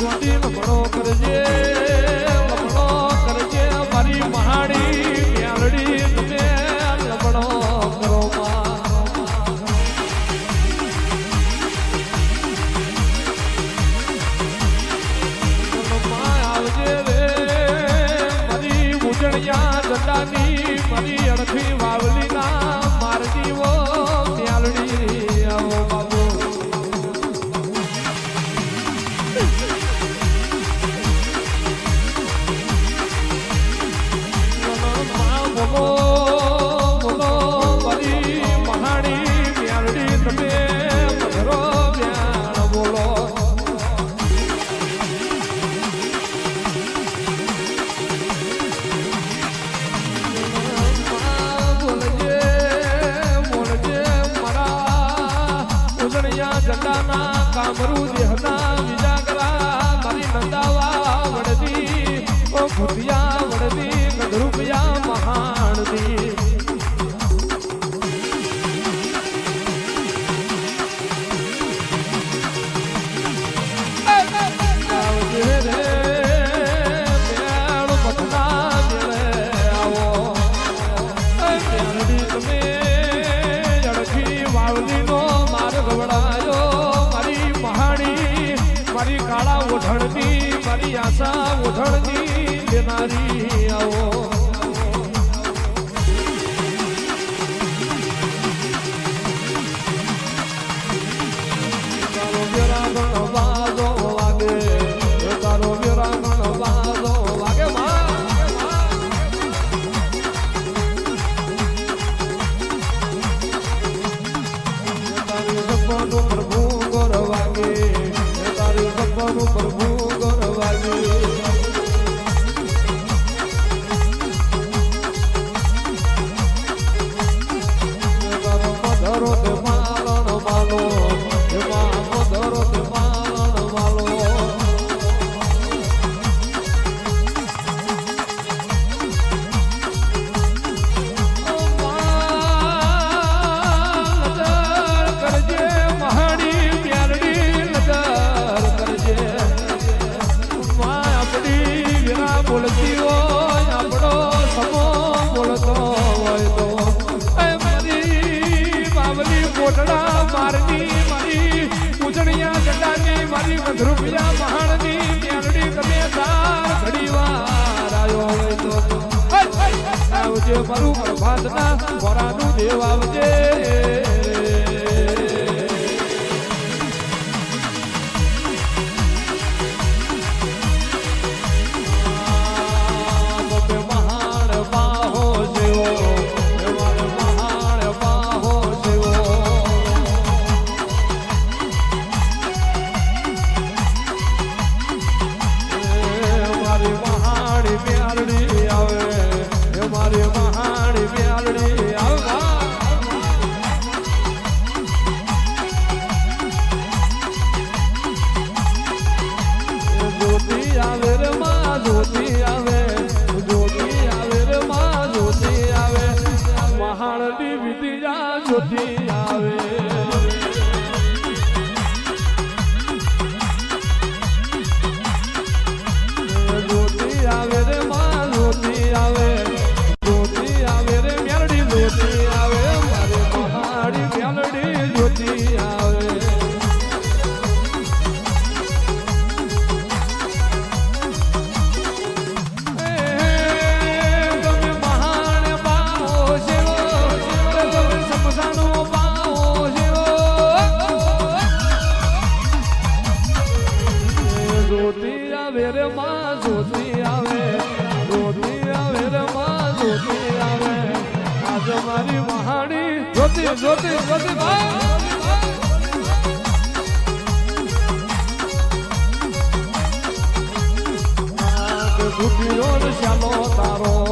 ગોડી લફડો કરજે લફડો કરજે મારી મહાડી મેળડી તમે વાવલી ભૂતિયા વડદી ગઢરૂપિયા મહાણદી મારી કાળા ઓઢણની મારી આશા ઓઢણની મારી આવો. રૂપિયા મહાણની મેળડી તમે આવજે મારું પ્રભાતના વરાનું દેવ આવજે. આવે રે માં જ્યોતિ આવે જ્યોતિ આવે રે માં જ્યોતિ આવે. મહાણની વિદ્યા જ્યોતિ જ્યોતિ ભાઈ ગુટીનો શ્યાલો તારો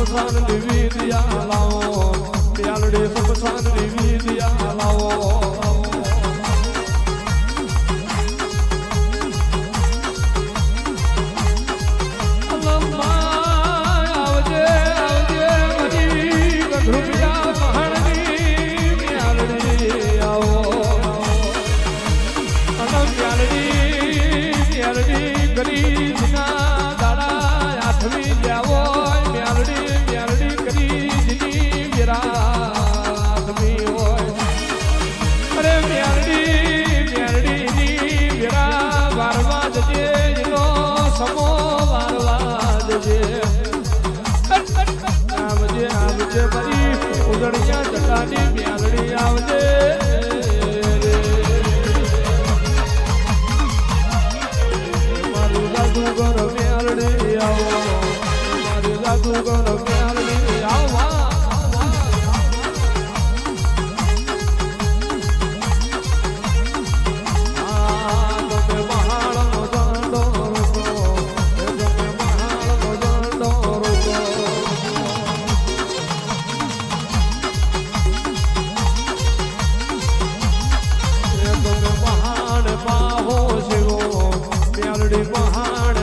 સમસાનની વીર્યા લાવો પિયાલડી સમસાનની વીર્યા લાવો માતાની મ્યાલડી આવજે મારું લાગુ ગર મ્યાલડી આવો. મારું લાગુ ગર महान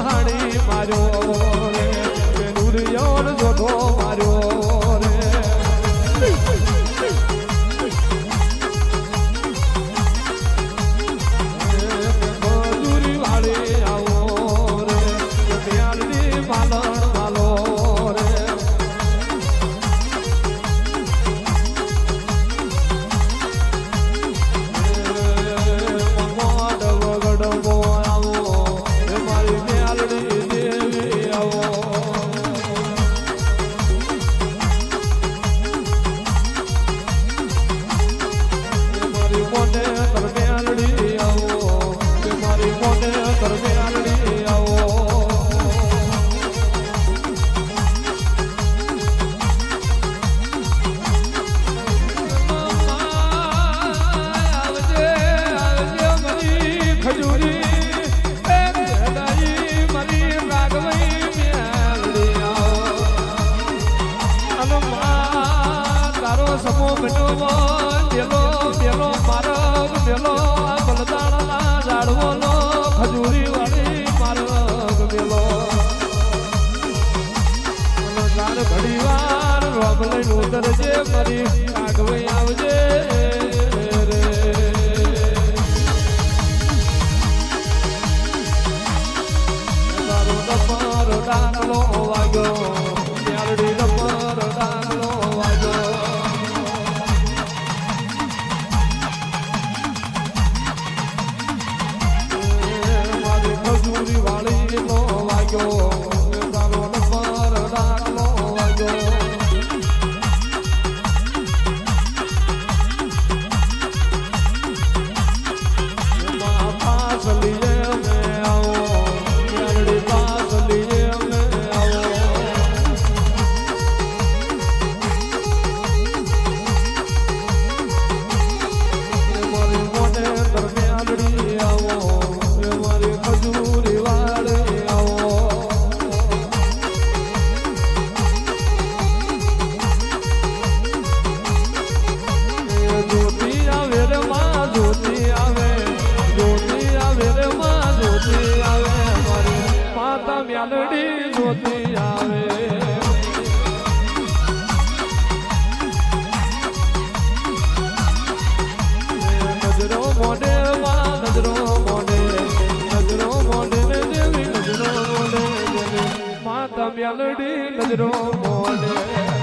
વહાણી મારો ડોવો પેલો પેલો મારવ પેલો બલદાણા ઝાડવાનો ખજૂરી વાળી મારવ ફરી કાગવે આવજે வாழை મ્યાલડી જોતી આવે. નજરો મોઢે નજરો મોઢે નજરો મોઢે દેવી. માતા મ્યાલડી નજરો મોઢે.